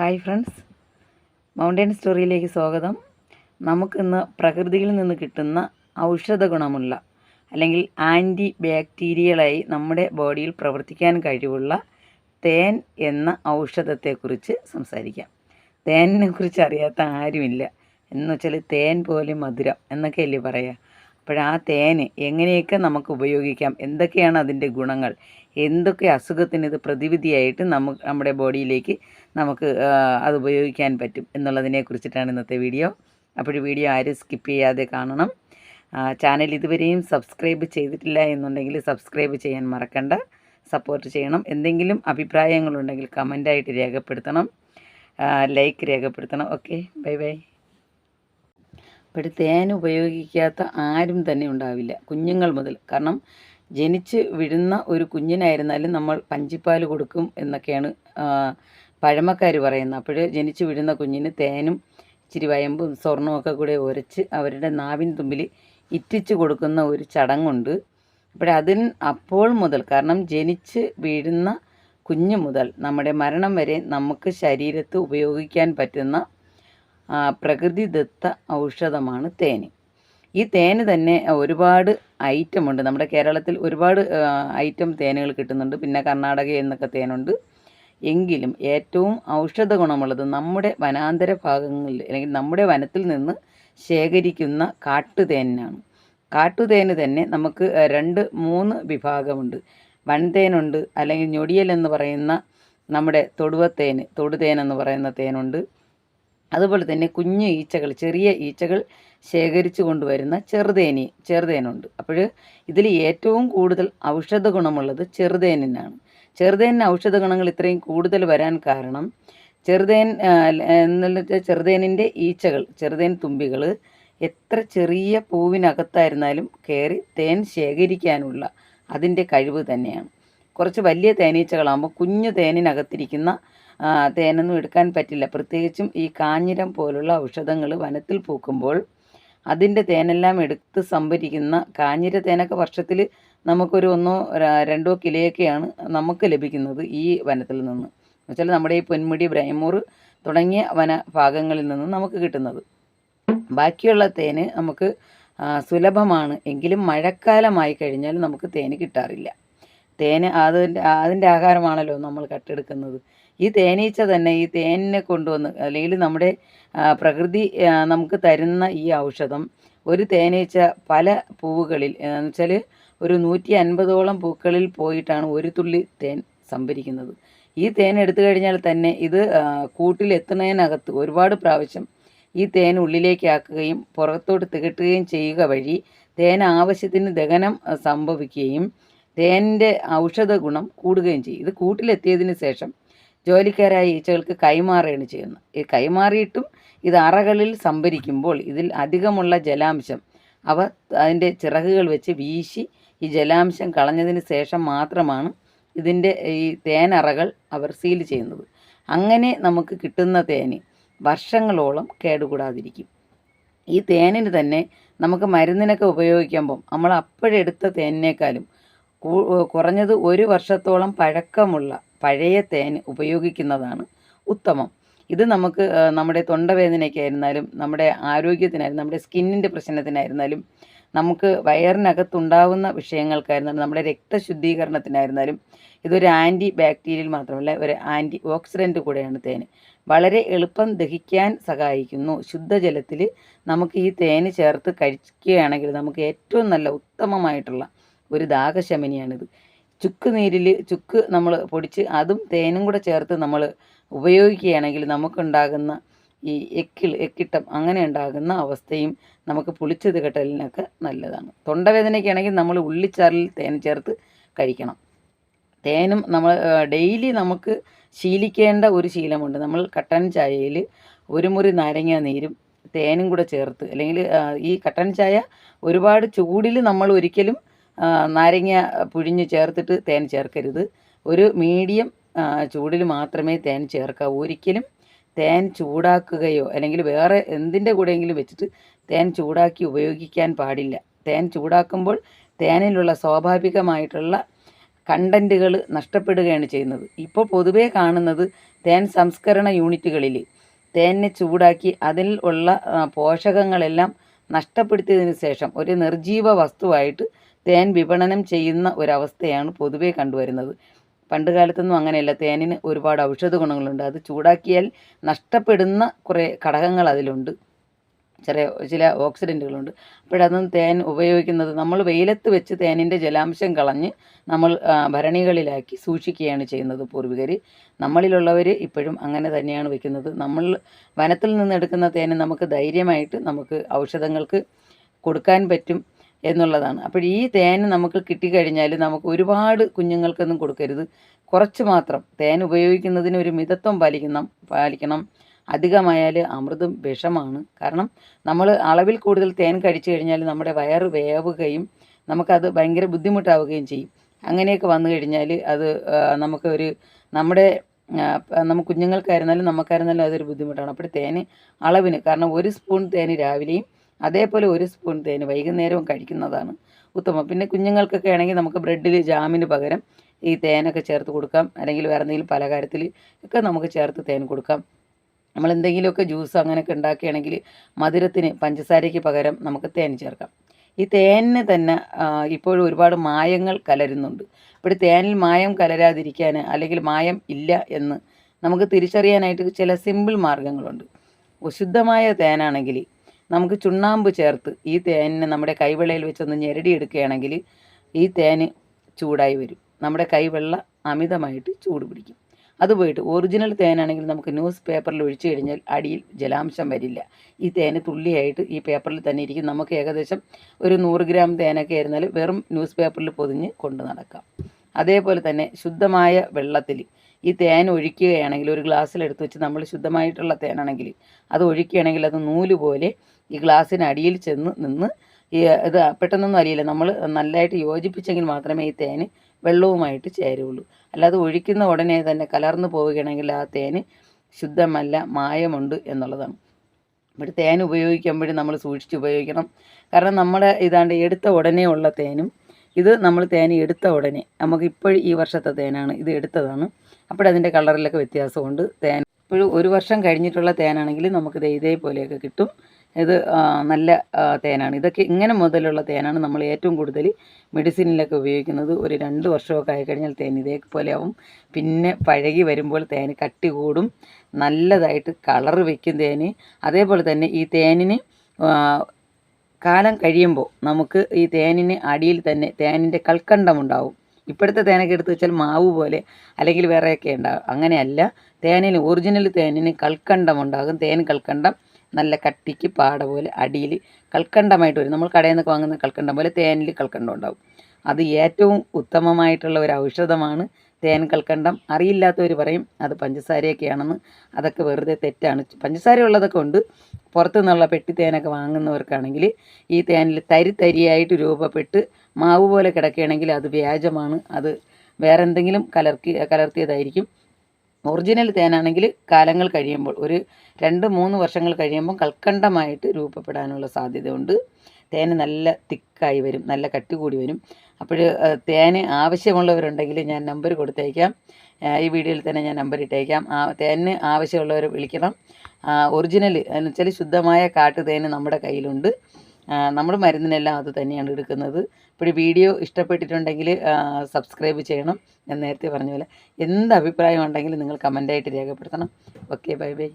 Hi friends. Mountain സ്റ്റോറിയിലേക്ക് സ്വാഗതം. നമുക്കിന്ന് പ്രകൃതിയിൽ നിന്ന് കിട്ടുന്ന ഔഷധ ഗുണമുള്ള അല്ലെങ്കിൽ ആന്റി ബാക്ടീരിയലായി നമ്മുടെ ബോഡിയിൽ പ്രവർത്തിക്കാൻ കഴിവുള്ള തേൻ എന്ന ഔഷധത്തെക്കുറിച്ച് സംസാരിക്കാം. തേനിനെ കുറിച്ച് അറിയാത്ത ആരുമില്ല. എന്ന് വെച്ചാൽ തേൻ പോലെ മധുരം എന്നൊക്കെ അല്ലേ പറയുക അപ്പോൾ ആ എങ്ങനെയൊക്കെ നമുക്ക് ഉപയോഗിക്കാം? എന്തൊക്കെയാണ് അതിന്റെ ഗുണങ്ങൾ? എന്തൊക്കെ അസുഖത്തിന് ഇത് പ്രതിവിധിയായിട്ട് നമുക്ക് നമ്മുടെ ബോഡിയിലേക്ക് നമുക്ക് അത് ഉപയോഗിക്കാൻ പറ്റും എന്നുള്ളതിനെ കുറിച്ചിട്ടാണ് ഇന്നത്തെ വീഡിയോ. അപ്പോൾ വീഡിയോ ആരും സ്കിപ്പ് ചെയ്യാതെ കാണണം. ചാനൽ ഇതുവരെയും സബ്സ്ക്രൈബ് ചെയ്തിട്ടില്ല എന്നുണ്ടെങ്കിൽ സബ്സ്ക്രൈബ് ചെയ്യാൻ മറക്കണ്ട. സപ്പോർട്ട് ചെയ്യണം. എന്തെങ്കിലും അഭിപ്രായങ്ങളുണ്ടെങ്കിൽ കമന്റായിട്ട് രേഖപ്പെടുത്തണം. ലൈക്ക് രേഖപ്പെടുത്തണം. ഓക്കെ ബൈ ബൈ അപ്പോൾ തേൻ ഉപയോഗിക്കാത്ത ആരും തന്നെ ഉണ്ടാവില്ല കുഞ്ഞുങ്ങൾ മുതൽ. കാരണം ജനിച്ച് വിടുന്ന ഒരു കുഞ്ഞിനായിരുന്നാലും നമ്മൾ പഞ്ചിപ്പാൽ കൊടുക്കും എന്നൊക്കെയാണ് പഴമക്കാർ പറയുന്നത് അപ്പോൾ ജനിച്ചു വിടുന്ന കുഞ്ഞിന് തേനും ഇച്ചിരി വയമ്പും സ്വർണമൊക്കെ കൂടെ ഉരച്ച് അവരുടെ നാവിൻ തുമ്പിൽ ഇറ്റിച്ച് കൊടുക്കുന്ന ഒരു ചടങ്ങുണ്ട്. അപ്പോൾ അതിന് അപ്പോൾ മുതൽ കാരണം ജനിച്ച് വീഴുന്ന കുഞ്ഞു മുതൽ നമ്മുടെ മരണം വരെ നമുക്ക് ശരീരത്ത് ഉപയോഗിക്കാൻ പറ്റുന്ന പ്രകൃതിദത്ത ഔഷധമാണ് തേൻ ഈ തേന് തന്നെ ഒരുപാട് ഐറ്റം ഉണ്ട്. നമ്മുടെ കേരളത്തിൽ ഒരുപാട് ഐറ്റം തേനുകൾ കിട്ടുന്നുണ്ട്. പിന്നെ കർണാടക എന്നൊക്കെ തേനുണ്ട്. എങ്കിലും ഏറ്റവും ഔഷധ ഗുണമുള്ളത് നമ്മുടെ വനാന്തര ഭാഗങ്ങളിൽ അല്ലെങ്കിൽ നമ്മുടെ വനത്തിൽ നിന്ന് ശേഖരിക്കുന്ന കാട്ടുതേനാണ്. കാട്ടുതേന് തന്നെ നമുക്ക് രണ്ട് മൂന്ന് വിഭാഗമുണ്ട്. വൻതേനുണ്ട് അല്ലെങ്കിൽ ഞൊടിയൽ എന്ന് പറയുന്ന നമ്മുടെ തൊടുവത്തേന് തൊടുതേൻ എന്ന് പറയുന്ന തേനുണ്ട്. അതുപോലെ തന്നെ കുഞ്ഞു ഈച്ചകൾ ചെറിയ ഈച്ചകൾ ശേഖരിച്ചു കൊണ്ടുവരുന്ന ചെറുതേനി ചെറുതേനുണ്ട്. അപ്പോൾ ഇതിൽ ഏറ്റവും കൂടുതൽ ഔഷധ ഗുണമുള്ളത് ചെറുതേനിനാണ്. ചെറുതേനിന് ഔഷധ ഗുണങ്ങൾ ഇത്രയും കൂടുതൽ വരാൻ കാരണം ചെറുതേൻ ആ, എന്നുള്ള ചെറുതേനിന്റെ ഈച്ചകൾ ചെറുതേൻ തുമ്പികൾ എത്ര ചെറിയ പൂവിനകത്തായിരുന്നാലും കയറി തേൻ ശേഖരിക്കാനുള്ള അതിന്റെ കഴിവ് തന്നെയാണ്. കുറച്ച് വലിയ തേനീച്ചകളാകുമ്പോൾ കുഞ്ഞു തേനിനകത്തിരിക്കുന്ന തേനൊന്നും എടുക്കാൻ പറ്റില്ല. പ്രത്യേകിച്ചും ഈ കാഞ്ഞിരം പോലുള്ള ഔഷധങ്ങൾ വനത്തിൽ പൂക്കുമ്പോൾ അതിന്റെ തേനെല്ലാം എടുത്ത് സംഭരിക്കുന്ന കാഞ്ഞിര തേനൊക്കെ വർഷത്തിൽ നമുക്കൊരു ഒന്നോ രണ്ടോ കിലോയൊക്കെയാണ് നമുക്ക് ലഭിക്കുന്നത് ഈ വനത്തിൽ നിന്ന്. എന്നുവെച്ചാൽ നമ്മുടെ ഈ പൊന്മുടി ബ്രഹ്മൂർ തുടങ്ങിയ വന ഭാഗങ്ങളിൽ നിന്ന് നമുക്ക് കിട്ടുന്നത്. ബാക്കിയുള്ള തേന് നമുക്ക് സുലഭമാണ്. എങ്കിലും മഴക്കാലമായി കഴിഞ്ഞാൽ നമുക്ക് തേന് കിട്ടാറില്ല. തേന് അതിന്റെ അതിന്റെ ആഹാരമാണല്ലോ നമ്മൾ കട്ടെടുക്കുന്നത്. ഈ തേനീച്ച തന്നെ ഈ തേനിനെ കൊണ്ടുവന്ന് അല്ലെങ്കിൽ നമ്മുടെ പ്രകൃതി നമുക്ക് തരുന്ന ഈ ഔഷധം ഒരു തേനീച്ച പല പൂവുകളിൽ എന്ന് വെച്ചാൽ ഒരു നൂറ്റി അൻപതോളം പൂക്കളിൽ പോയിട്ടാണ് ഒരു തുള്ളി തേൻ സംഭരിക്കുന്നത്. ഈ തേൻ എടുത്തു കഴിഞ്ഞാൽ തന്നെ ഇത് കൂട്ടിലെത്തുന്നതിനകത്ത് ഒരുപാട് പ്രാവശ്യം ഈ തേൻ ഉള്ളിലേക്ക് ആക്കുകയും പുറത്തോട്ട് തികട്ടുകയും ചെയ്യുക വഴി തേൻ ആവശ്യത്തിന് ദഹനം സംഭവിക്കുകയും തേനിന്റെ ഔഷധ ഗുണം കൂടുകയും ചെയ്യും. ഇത് കൂട്ടിലെത്തിയതിന് ശേഷം ജോലിക്കാരായ ഈച്ചകൾക്ക് കൈമാറുകയാണ് ചെയ്യുന്നത്. ഈ കൈമാറിയിട്ടും ഇത് അറകളിൽ സംഭരിക്കുമ്പോൾ ഇതിൽ അധികമുള്ള ജലാംശം അവ അതിന്റെ ചിറകുകൾ വെച്ച് വീശി ഈ ജലാംശം കളഞ്ഞതിന് ശേഷം മാത്രമാണ് ഇതിന്റെ ഈ തേനറകൾ അവർ സീൽ ചെയ്യുന്നത്. അങ്ങനെ നമുക്ക് കിട്ടുന്ന തേന് വർഷങ്ങളോളം കേടുകൂടാതിരിക്കും. ഈ തേനിന് തന്നെ നമുക്ക് മരുന്നിനൊക്കെ ഉപയോഗിക്കുമ്പം നമ്മൾ അപ്പോഴെടുത്ത തേനിനേക്കാളും കുറഞ്ഞത് ഒരു വർഷത്തോളം പഴക്കമുള്ള പഴയ തേൻ ഉപയോഗിക്കുന്നതാണ് ഉത്തമം. ഇത് നമുക്ക് നമ്മുടെ തൊണ്ടവേദനയ്ക്കായിരുന്നാലും നമ്മുടെ ആരോഗ്യത്തിനായിരുന്നാലും നമ്മുടെ സ്കിന്നിന്റെ പ്രശ്നത്തിനായിരുന്നാലും നമുക്ക് വയറിനകത്തുണ്ടാവുന്ന വിഷയങ്ങൾക്കായിരുന്നാലും നമ്മുടെ രക്തശുദ്ധീകരണത്തിനായിരുന്നാലും ഇതൊരു ആന്റി ബാക്ടീരിയൽ മാത്രമല്ല ഒരു ആന്റി ഓക്സിഡന്റ് കൂടെയാണ് തേൻ. വളരെ എളുപ്പം ദഹിക്കാൻ സഹായിക്കുന്നു. ശുദ്ധജലത്തിൽ നമുക്ക് ഈ തേൻ ചേർത്ത് കഴിക്കുകയാണെങ്കിൽ നമുക്ക് ഏറ്റവും നല്ല ഉത്തമമായിട്ടുള്ള ഒരു ദാഹശമനിയാണിത്. ചുക്ക് നീരിൽ ചുക്ക് നമ്മൾ പൊടിച്ച് അതും തേനും കൂടെ ചേർത്ത് നമ്മൾ ഉപയോഗിക്കുകയാണെങ്കിൽ നമുക്കുണ്ടാകുന്ന ഈ എക്കിൾ എക്കിട്ടം അങ്ങനെ ഉണ്ടാകുന്ന അവസ്ഥയും നമുക്ക് പുളിച്ചത് കെട്ടലിനൊക്കെ നല്ലതാണ്. തൊണ്ടവേദനയ്ക്കാണെങ്കിൽ നമ്മൾ ഉള്ളിച്ചാറിൽ തേൻ ചേർത്ത് കഴിക്കണം. തേനും നമ്മൾ ഡെയിലി നമുക്ക് ശീലിക്കേണ്ട ഒരു ശീലമുണ്ട്. നമ്മൾ കട്ടൻ ചായയിൽ ഒരു മുറി നാരങ്ങ നീരും തേനും കൂടെ ചേർത്ത് അല്ലെങ്കിൽ ഈ കട്ടൻ ചായ ഒരുപാട് ചൂടിൽ നമ്മൾ ഒരിക്കലും നാരങ്ങ പുഴിഞ്ഞ് ചേർത്തിട്ട് തേൻ ചേർക്കരുത്. ഒരു മീഡിയം ചൂടിൽ മാത്രമേ തേൻ ചേർക്കാവൂ. ഒരിക്കലും തേൻ ചൂടാക്കുകയോ അല്ലെങ്കിൽ വേറെ എന്തിന്റെ കൂടെയെങ്കിലും വെച്ചിട്ട് തേൻ ചൂടാക്കി ഉപയോഗിക്കാൻ പാടില്ല. തേൻ ചൂടാക്കുമ്പോൾ തേനിലുള്ള സ്വാഭാവികമായിട്ടുള്ള കണ്ടന്റുകൾ നഷ്ടപ്പെടുകയാണ് ചെയ്യുന്നത്. ഇപ്പോൾ പൊതുവേ കാണുന്നത് തേൻ സംസ്കരണ യൂണിറ്റുകളിൽ തേനെ ചൂടാക്കി അതിൽ ഉള്ള പോഷകങ്ങളെല്ലാം നഷ്ടപ്പെടുത്തിയതിന് ശേഷം ഒരു നിർജീവ വസ്തുവായിട്ട് തേൻ വിപണനം ചെയ്യുന്ന ഒരവസ്ഥയാണ് പൊതുവെ കണ്ടുവരുന്നത്. പണ്ട് കാലത്തൊന്നും അങ്ങനെയല്ല. തേനിന് ഒരുപാട് ഔഷധ ഗുണങ്ങളുണ്ട്. അത് ചൂടാക്കിയാൽ നഷ്ടപ്പെടുന്ന കുറേ ഘടകങ്ങൾ അതിലുണ്ട്. ചെറിയ ചില ഓക്സിഡന്റുകളുണ്ട്. അപ്പോഴതും തേൻ ഉപയോഗിക്കുന്നത് നമ്മൾ വെയിലത്ത് വെച്ച് തേനിന്റെ ജലാംശം കളഞ്ഞ് നമ്മൾ ഭരണികളിലാക്കി സൂക്ഷിക്കുകയാണ് ചെയ്യുന്നത് പൂർവികർ നമ്മളിലുള്ളവർ ഇപ്പോഴും അങ്ങനെ തന്നെയാണ് വെക്കുന്നത്. നമ്മൾ വനത്തിൽ നിന്ന് എടുക്കുന്ന തേൻ നമുക്ക് ധൈര്യമായിട്ട് നമുക്ക് ഔഷധങ്ങൾക്ക് കൊടുക്കാൻ പറ്റും. എന്നുള്ളതാണ്. അപ്പോൾ ഈ തേൻ നമുക്ക് കിട്ടിക്കഴിഞ്ഞാൽ നമുക്ക് ഒരുപാട് കുഞ്ഞുങ്ങൾക്കൊന്നും കൊടുക്കരുത്. കുറച്ച് മാത്രം. തേൻ ഉപയോഗിക്കുന്നതിന് ഒരു മിതത്വം പാലിക്കണം പാലിക്കണം. അധികമായാൽ അമൃതും വിഷമാണ്. കാരണം നമ്മൾ അളവിൽ കൂടുതൽ തേൻ കഴിച്ചു കഴിഞ്ഞാൽ നമ്മുടെ വയറ് വേവുകയും നമുക്കത് ഭയങ്കര ബുദ്ധിമുട്ടാവുകയും ചെയ്യും. അങ്ങനെയൊക്കെ വന്നു കഴിഞ്ഞാൽ അത് നമുക്ക് ഒരു നമ്മുടെ നമുക്ക് കുഞ്ഞുങ്ങൾക്കായിരുന്നാലും നമുക്കായിരുന്നാലും അതൊരു ബുദ്ധിമുട്ടാണ്. അപ്പോൾ തേന് അളവിന് കാരണം ഒരു സ്പൂൺ തേൻ രാവിലെയും അതേപോലെ ഒരു സ്പൂൺ തേൻ വൈകുന്നേരവും കഴിക്കുന്നതാണ് ഉത്തമം. പിന്നെ കുഞ്ഞുങ്ങൾക്കൊക്കെ ആണെങ്കിൽ നമുക്ക് ബ്രെഡിൽ ജാമിന് പകരം ഈ തേനൊക്കെ ചേർത്ത് കൊടുക്കാം. അല്ലെങ്കിൽ വേറെ എന്തെങ്കിലും പലഹാരത്തിൽ ഒക്കെ നമുക്ക് ചേർത്ത് തേൻ കൊടുക്കാം. നമ്മൾ എന്തെങ്കിലുമൊക്കെ ജ്യൂസ് അങ്ങനെയൊക്കെ ഉണ്ടാക്കുകയാണെങ്കിൽ മധുരത്തിന് പഞ്ചസാരയ്ക്ക് പകരം നമുക്ക് തേൻ ചേർക്കാം. ഈ തേനിന് തന്നെ ഇപ്പോഴും ഒരുപാട് മായങ്ങൾ കലരുന്നുണ്ട്. ഇവിടെ തേനിൽ മായം കലരാതിരിക്കാൻ അല്ലെങ്കിൽ മായം ഇല്ല എന്ന് നമുക്ക് തിരിച്ചറിയാനായിട്ട് ചില സിമ്പിൾ മാർഗങ്ങളുണ്ട്. ശുദ്ധമായ തേനാണെങ്കിൽ നമുക്ക് ചുണ്ണാമ്പ് ചേർത്ത് ഈ തേനിനെ നമ്മുടെ കൈവെള്ളയിൽ വെച്ചൊന്ന് ഞെരടിയെടുക്കുകയാണെങ്കിൽ ഈ തേന് ചൂടായി വരും. നമ്മുടെ കൈവെള്ള അമിതമായിട്ട് ചൂട് പിടിക്കും. അത് പോയിട്ട് ഒറിജിനൽ തേനാണെങ്കിൽ നമുക്ക് ന്യൂസ് പേപ്പറിൽ ഒഴിച്ചു കഴിഞ്ഞാൽ അടിയിൽ ജലാംശം വരില്ല. ഈ തേന് തുള്ളിയായിട്ട് ഈ പേപ്പറിൽ തന്നെ ഇരിക്കും. നമുക്ക് ഏകദേശം ഒരു നൂറ് ഗ്രാം തേനൊക്കെ ആയിരുന്നാൽ വെറും ന്യൂസ് പേപ്പറിൽ പൊതിഞ്ഞ് കൊണ്ട് നടക്കാം. അതേപോലെ തന്നെ ശുദ്ധമായ വെള്ളത്തിൽ ഈ തേൻ ഒഴിക്കുകയാണെങ്കിൽ ഒരു ഗ്ലാസ്സിലെടുത്ത് വെച്ച് നമ്മൾ ശുദ്ധമായിട്ടുള്ള തേനാണെങ്കിൽ അത് ഒഴിക്കുകയാണെങ്കിൽ അത് നൂൽ പോലെ ഈ ഗ്ലാസ്സിന് അടിയിൽ ചെന്ന് നിന്ന് ഈ ഇത് പെട്ടെന്നൊന്നും അറിയില്ല നമ്മൾ നല്ലതായിട്ട് യോജിപ്പിച്ചെങ്കിൽ മാത്രമേ ഈ തേന് വെള്ളവുമായിട്ട് ചേരുള്ളൂ. അല്ലാതെ ഒഴിക്കുന്ന ഉടനെ തന്നെ കലർന്നു പോവുകയാണെങ്കിൽ ആ തേന് ശുദ്ധമല്ല മായമുണ്ട് എന്നുള്ളതാണ്. ഇവിടെ തേൻ ഉപയോഗിക്കുമ്പോഴും നമ്മൾ സൂക്ഷിച്ച് ഉപയോഗിക്കണം. കാരണം നമ്മുടെ ഇതാണ്ട് എടുത്ത ഉടനെ ഉള്ള തേനും ഇത് നമ്മൾ തേൻ എടുത്ത ഉടനെ നമുക്ക് ഇപ്പോൾ ഈ വർഷത്തെ തേനാണ് ഇത് എടുത്തതാണ്. അപ്പോഴതിന്റെ കളറിലൊക്കെ വ്യത്യാസമുണ്ട്. തേൻ ഇപ്പോഴും ഒരു വർഷം കഴിഞ്ഞിട്ടുള്ള തേനാണെങ്കിൽ നമുക്ക് ഇതേ ഇതേപോലെയൊക്കെ കിട്ടും. ഇത് നല്ല തേനാണ്. ഇതൊക്കെ ഇങ്ങനെ മുതലുള്ള തേനാണ് നമ്മൾ ഏറ്റവും കൂടുതൽ മെഡിസിനിലൊക്കെ ഉപയോഗിക്കുന്നത്. ഒരു രണ്ട് വർഷമൊക്കെ ആയിക്കഴിഞ്ഞാൽ തേൻ ഇതേപോലെ ആവും. പിന്നെ പഴകി വരുമ്പോൾ തേൻ കട്ടി കൂടും. നല്ലതായിട്ട് കളറ് വയ്ക്കും തേന്. അതേപോലെ തന്നെ ഈ തേനിന് കാലം കഴിയുമ്പോൾ നമുക്ക് ഈ തേനിന് അടിയിൽ തന്നെ തേനിന്റെ കൽക്കണ്ടം ഉണ്ടാവും. ഇപ്പോഴത്തെ തേനൊക്കെ എടുത്ത് വെച്ചാൽ മാവ് പോലെ അല്ലെങ്കിൽ വേറെയൊക്കെ ഉണ്ടാകും അങ്ങനെയല്ല. തേനിന് ഒറിജിനൽ തേനിന് കൽക്കണ്ടം ഉണ്ടാകും. തേൻ കൽക്കണ്ടം നല്ല കട്ടിക്ക് പാട പോലെ അടിയിൽ കൽക്കണ്ടമായിട്ട് വരും. നമ്മൾ കടയിൽ നിന്നൊക്കെ വാങ്ങുന്ന കൽക്കണ്ടം പോലെ തേനിൽ കൽക്കണ്ടം ഉണ്ടാവും. അത് ഏറ്റവും ഉത്തമമായിട്ടുള്ള ഒരു ഔഷധമാണ് തേൻ കൽക്കണ്ടം. അറിയില്ലാത്തവർ പറയും അത് പഞ്ചസാരയൊക്കെയാണെന്ന്. അതൊക്കെ വെറുതെ തെറ്റാണ്. പഞ്ചസാര ഉള്ളതൊക്കെ ഉണ്ട്. പുറത്തു നിന്നുള്ള പെട്ടി തേനൊക്കെ വാങ്ങുന്നവർക്കാണെങ്കിൽ ഈ തേനിൽ തരി തരിയായിട്ട് രൂപപ്പെട്ട് മാവ് പോലെ കിടക്കുകയാണെങ്കിൽ അത് വ്യാജമാണ്. അത് വേറെ എന്തെങ്കിലും കലർക്കി കലർത്തിയതായിരിക്കും. ഒറിജിനൽ തേനാണെങ്കിൽ കാലങ്ങൾ കഴിയുമ്പോൾ ഒരു രണ്ട് മൂന്ന് വർഷങ്ങൾ കഴിയുമ്പോൾ കൽക്കണ്ടമായിട്ട് രൂപപ്പെടാനുള്ള സാധ്യതയുണ്ട്. തേൻ നല്ല തിക്കായി വരും നല്ല കട്ടി കൂടി വരും. അപ്പോൾ തേന് ആവശ്യമുള്ളവരുണ്ടെങ്കിൽ ഞാൻ നമ്പർ കൊടുത്തേക്കാം. ഈ വീഡിയോയിൽ തന്നെ ഞാൻ നമ്പർ ഇട്ടേക്കാം. ആ തേന് ആവശ്യമുള്ളവർ വിളിക്കണം. ഒറിജിനൽ എന്നുവെച്ചാൽ ശുദ്ധമായ കാട്ടു തേന് നമ്മുടെ കയ്യിലുണ്ട്. നമ്മൾ മരുന്നിനെല്ലാം അത് തന്നെയാണ് എടുക്കുന്നത്. ഇപ്പോൾ വീഡിയോ ഇഷ്ടപ്പെട്ടിട്ടുണ്ടെങ്കിൽ സബ്സ്ക്രൈബ് ചെയ്യണം ഞാൻ നേരത്തെ പറഞ്ഞ പോലെ എന്ത് അഭിപ്രായം ഉണ്ടെങ്കിലും നിങ്ങൾ കമന്റായിട്ട് രേഖപ്പെടുത്തണം. Okay bye bye